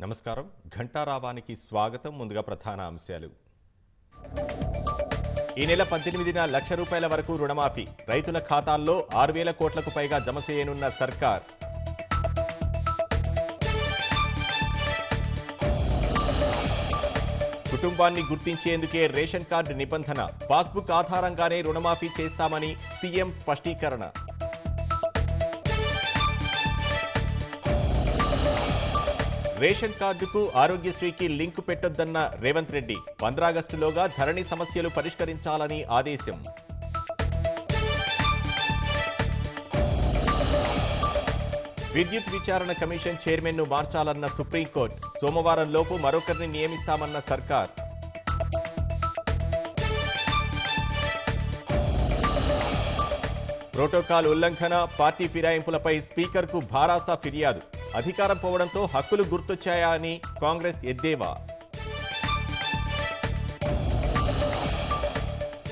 నమస్కారం. ఘంటారావానికి స్వాగతం. ముందుగా ప్రధాన అంశాలు. ఈ నెల పద్దెనిమిదిన లక్ష రూపాయల వరకు రుణమాఫీ. రైతుల ఖాతాల్లో ఆరు వేల కోట్లకు పైగా జమ చేయనున్న సర్కార్. కుటుంబాన్ని గుర్తించేందుకే రేషన్ కార్డు నిబంధన. పాస్బుక్ ఆధారంగానే రుణమాఫీ చేస్తామని సీఎం స్పష్టీకరణ. రేషన్ కార్డుకు ఆరోగ్యశ్రీకి లింకు పెట్టొద్దన్న రేవంత్ రెడ్డి పంద్రాగస్టులోగా ధరణి సమస్యలు పరిష్కరించాలని ఆదేశం. విద్యుత్ విచారణ కమిషన్ చైర్మన్ను మార్చాలన్న సుప్రీంకోర్టు. సోమవారం లోపు మరొకరిని నియమిస్తామన్న సర్కార్. ప్రోటోకాల్ ఉల్లంఘన పార్టీ ఫిరాయింపులపై స్పీకర్కు భారాసా ఫిర్యాదు. అధికారం పోవడంతో హక్కులు గుర్తొచ్చాయా అని కాంగ్రెస్ ఎద్దేవా.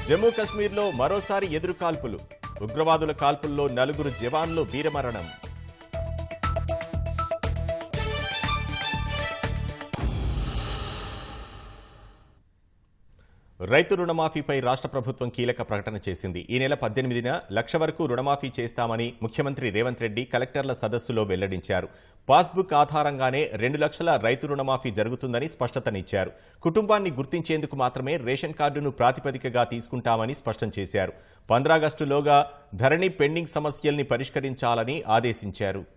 జమ్మూ కశ్మీర్లో మరోసారి ఎదురు కాల్పులు ఉగ్రవాదుల కాల్పుల్లో నలుగురు జవాన్లు వీరమరణం. రైతు రుణమాఫీపై రాష్ట్ర ప్రభుత్వం కీలక ప్రకటన చేసింది. ఈ నెల పద్దెనిమిదిన లక్ష వరకు రుణమాఫీ చేస్తామని ముఖ్యమంత్రి రేవంత్ రెడ్డి కలెక్టర్ల సదస్సులో వెల్లడించారు. పాస్బుక్ ఆధారంగానే రెండు లక్షల రైతు రుణమాఫీ జరుగుతుందని స్పష్టతనిచ్చారు. కుటుంబాన్ని గుర్తించేందుకు మాత్రమే రేషన్ కార్డును ప్రాతిపదికగా తీసుకుంటామని స్పష్టం చేశారు. పంద్రాగస్టులోగా ధరణి పెండింగ్ సమస్యల్ని పరిష్కరించాలని ఆదేశించారు.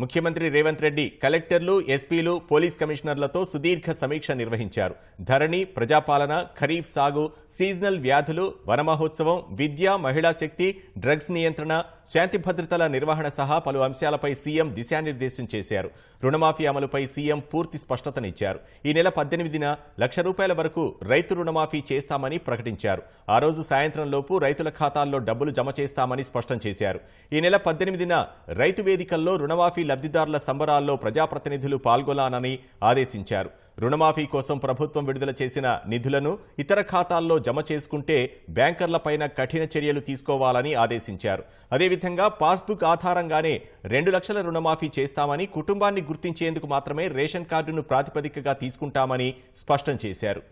ముఖ్యమంత్రి రేవంత్ రెడ్డి కలెక్టర్లు ఎస్పీలు పోలీస్ కమిషనర్లతో సుదీర్ఘ సమీక్ష నిర్వహించారు. ధరణి ప్రజాపాలన ఖరీఫ్ సాగు సీజనల్ వ్యాధులు వనమహోత్సవం విద్య మహిళా శక్తి డ్రగ్స్ నియంత్రణ శాంతి భద్రతల నిర్వహణ సహా పలు అంశాలపై సీఎం దిశానిర్దేశం చేశారు. రుణమాఫీ అమలుపై సీఎం పూర్తి స్పష్టతనిచ్చారు. ఈ నెల పద్దెనిమిదిన లక్ష రూపాయల వరకు రైతు రుణమాఫీ చేస్తామని ప్రకటించారు. ఆ రోజు సాయంత్రం లోపు రైతుల ఖాతాల్లో డబ్బులు జమ చేస్తామని స్పష్టం చేశారు. ఈ నెల పద్దెనిమిదిన రైతు వేదికల్లో రుణమాఫీ లబ్ధిదారుల సంబరాల్లో ప్రజాప్రతినిధులు పాల్గొనాలని ఆదేశించారు. రుణమాఫీ కోసం ప్రభుత్వం విడుదల చేసిన నిధులను ఇతర ఖాతాల్లో జమ చేసుకుంటే బ్యాంకర్లపైన కఠిన చర్యలు తీసుకోవాలని ఆదేశించారు. అదేవిధంగా పాస్బుక్ ఆధారంగానే రెండు లక్షల రుణమాఫీ చేస్తామని కుటుంబాన్ని గుర్తించేందుకు మాత్రమే రేషన్ కార్డును ప్రాతిపదికగా తీసుకుంటామని స్పష్టం చేశారు.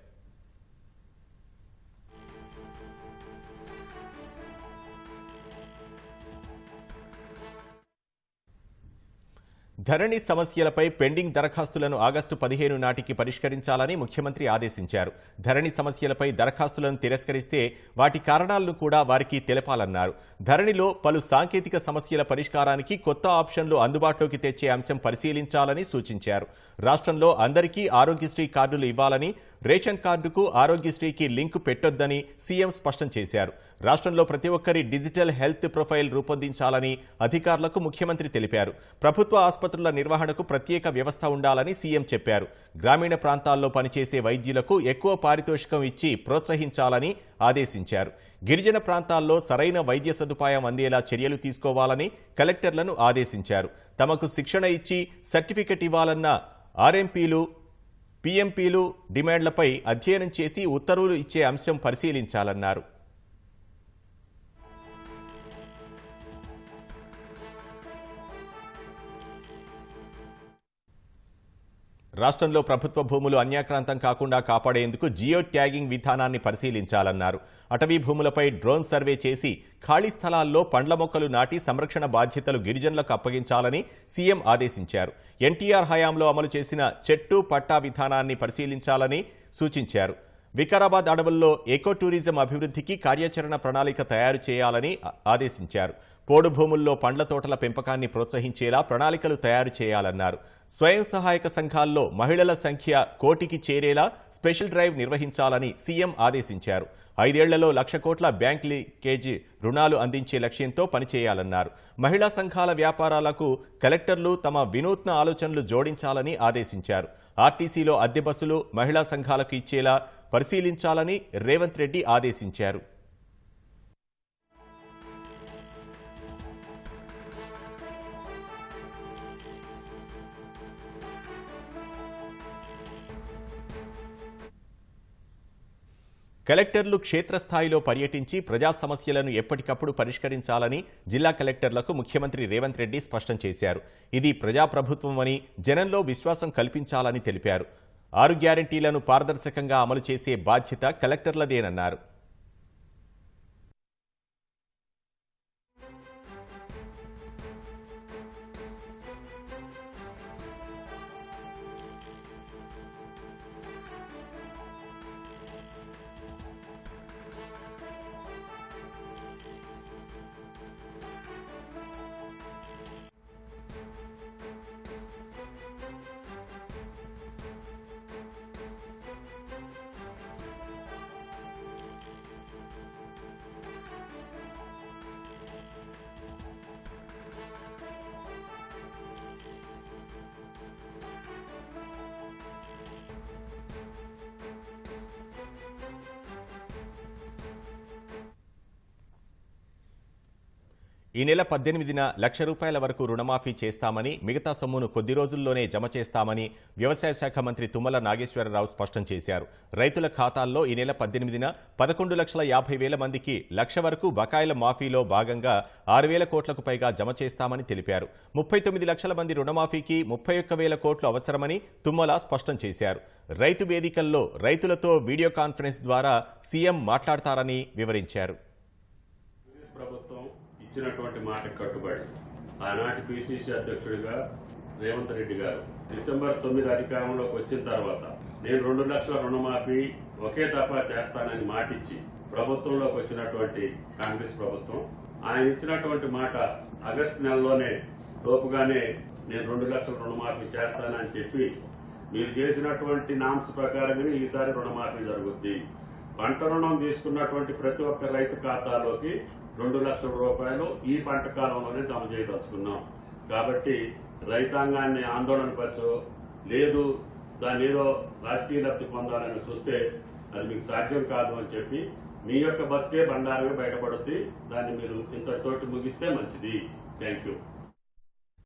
ధరణి సమస్యలపై పెండింగ్ దరఖాస్తులను ఆగస్టు పదిహేను నాటికి పరిష్కరించాలని ముఖ్యమంత్రి ఆదేశించారు. ధరణి సమస్యలపై దరఖాస్తులను తిరస్కరిస్తే వాటి కారణాలను కూడా వారికి తెలపాలన్నారు. ధరణిలో పలు సాంకేతిక సమస్యల పరిష్కారానికి కొత్త ఆప్షన్లు అందుబాటులోకి తెచ్చే అంశం పరిశీలించాలని సూచించారు. రాష్ట్రంలో అందరికీ ఆరోగ్యశ్రీ కార్డులు ఇవ్వాలని రేషన్ కార్డుకు ఆరోగ్యశ్రీకి లింకు పెట్టొద్దని సీఎం స్పష్టం చేశారు. రాష్ట్రంలో ప్రతి ఒక్కరి డిజిటల్ హెల్త్ ప్రొఫైల్ రూపొందించాలని అధికారులకు ముఖ్యమంత్రి తెలిపారు. ప్రభుత్వ ఆసుపత్రుల నిర్వహణకు ప్రత్యేక వ్యవస్థ ఉండాలని సీఎం చెప్పారు. గ్రామీణ ప్రాంతాల్లో పనిచేసే వైద్యులకు ఎక్కువ పారితోషికం ఇచ్చి ప్రోత్సహించాలని ఆదేశించారు. గిరిజన ప్రాంతాల్లో సరైన వైద్య సదుపాయం అందేలా చర్యలు తీసుకోవాలని కలెక్టర్లను ఆదేశించారు. తమకు శిక్షణ ఇచ్చి సర్టిఫికెట్ ఇవ్వాలన్న ఆర్ఎంపీలు పీఎంపీలు డిమాండ్లపై అధ్యయనం చేసి ఉత్తర్వులు ఇచ్చే అంశం పరిశీలించాలన్నారు. రాష్ట్రంలో ప్రభుత్వ భూములు అన్యాక్రాంతం కాకుండా కాపాడేందుకు జియో ట్యాగింగ్ విధానాన్ని పరిశీలించాలన్నారు. అటవీ భూములపై డ్రోన్ సర్వే చేసి ఖాళీ స్థలాల్లో పండ్ల మొక్కలు నాటి సంరక్షణ బాధ్యతలు గిరిజనులకు అప్పగించాలని సీఎం ఆదేశించారు. ఎన్టీఆర్ హయాంలో అమలు చేసిన చెట్టు పట్టా విధానాన్ని పరిశీలించాలని సూచించారు. వికారాబాద్ అడవుల్లో ఎకో టూరిజం అభివృద్ధికి కార్యాచరణ ప్రణాళిక తయారు చేయాలని ఆదేశించారు. పోడు భూముల్లో పండ్ల తోటల పెంపకాన్ని ప్రోత్సహించేలా ప్రణాళికలు తయారు చేయాలన్నారు. స్వయం సహాయక సంఘాల్లో మహిళల సంఖ్య కోటికి చేరేలా స్పెషల్ డ్రైవ్ నిర్వహించాలని సీఎం ఆదేశించారు. ఐదేళ్ళలో లక్ష కోట్ల బ్యాంక్ లీకేజీ రుణాలు అందించే లక్ష్యంతో పనిచేయాలన్నారు. మహిళా సంఘాల వ్యాపారాలకు కలెక్టర్లు తమ వినూత్న ఆలోచనలు జోడించాలని ఆదేశించారు. ఆర్టీసీలో అద్దె బస్సులు మహిళా సంఘాలకు ఇచ్చేలా పరిశీలించాలని రేవంత్ రెడ్డి ఆదేశించారు. కలెక్టర్లు క్షేత్రస్థాయిలో పర్యటించి ప్రజా సమస్యలను ఎప్పటికప్పుడు పరిష్కరించాలని జిల్లా కలెక్టర్లకు ముఖ్యమంత్రి రేవంత్ రెడ్డి స్పష్టం చేశారు. ఇది ప్రజాప్రభుత్వమని జనంలో విశ్వాసం కల్పించాలని తెలిపారు. ఆరు గ్యారంటీలను పారదర్శకంగా అమలు చేసే బాధ్యత కలెక్టర్లదేనన్నారు. ఈ నెల పద్దెనిమిదిన లక్ష రూపాయల వరకు రుణమాఫీ చేస్తామని మిగతా సొమ్మును కొద్ది రోజుల్లోనే జమ చేస్తామని వ్యవసాయ శాఖ మంత్రి తుమ్మల నాగేశ్వరరావు స్పష్టం చేశారు. రైతుల ఖాతాల్లో ఈ నెల పద్దెనిమిదిన పదకొండు లక్షల యాభై వేల మందికి లక్ష వరకు బకాయిల మాఫీలో భాగంగా ఆరు వేల కోట్లకు పైగా జమ చేస్తామని తెలిపారు. ముప్పై తొమ్మిది లక్షల మంది రుణమాఫీకి ముప్పై ఒక్క వేల కోట్లు అవసరమని తుమ్మల స్పష్టం చేశారు. రైతు వేదికల్లో రైతులతో వీడియో కాన్ఫరెన్స్ ద్వారా సీఎం మాట్లాడతారని వివరించారు. ఇచ్చినటువంటి మాటకు కట్టుబడి ఆనాటి పిసిసి అధ్యక్షుడిగా రేవంత్ రెడ్డి గారు డిసెంబర్ తొమ్మిది అధికారంలోకి వచ్చిన తర్వాత నేను రెండు లక్షల రుణమాఫీ ఒకే తఫా చేస్తానని మాటిచ్చి ప్రభుత్వంలోకి వచ్చినటువంటి కాంగ్రెస్ ప్రభుత్వం ఆయన ఇచ్చినటువంటి మాట ఆగస్టు నెలలోనే లోపుగానే నేను రెండు లక్షల రుణమాఫీ చేస్తానని చెప్పి మీరు చేసినటువంటి నామ్స్ ప్రకారంగానే ఈసారి రుణమాఫీ జరుగుద్ది. పంట రుణం తీసుకున్నటువంటి ప్రతి ఒక్క రైతు ఖాతాలోకి రెండు లక్షల రూపాయలు ఈ పంట కాలంలోనే జమ చేయదలుచుకున్నాం. కాబట్టి రైతాంగాన్ని ఆందోళన పరచో లేదు దాని ఏదో రాజకీయ లబ్ధి పొందాలని చూస్తే అది మీకు సాధ్యం కాదు అని చెప్పి మీ యొక్క బతికే బండారమే బయటపడుద్ది. దాన్ని మీరు ఇంతటితోటి ముగిస్తే మంచిది. Thank you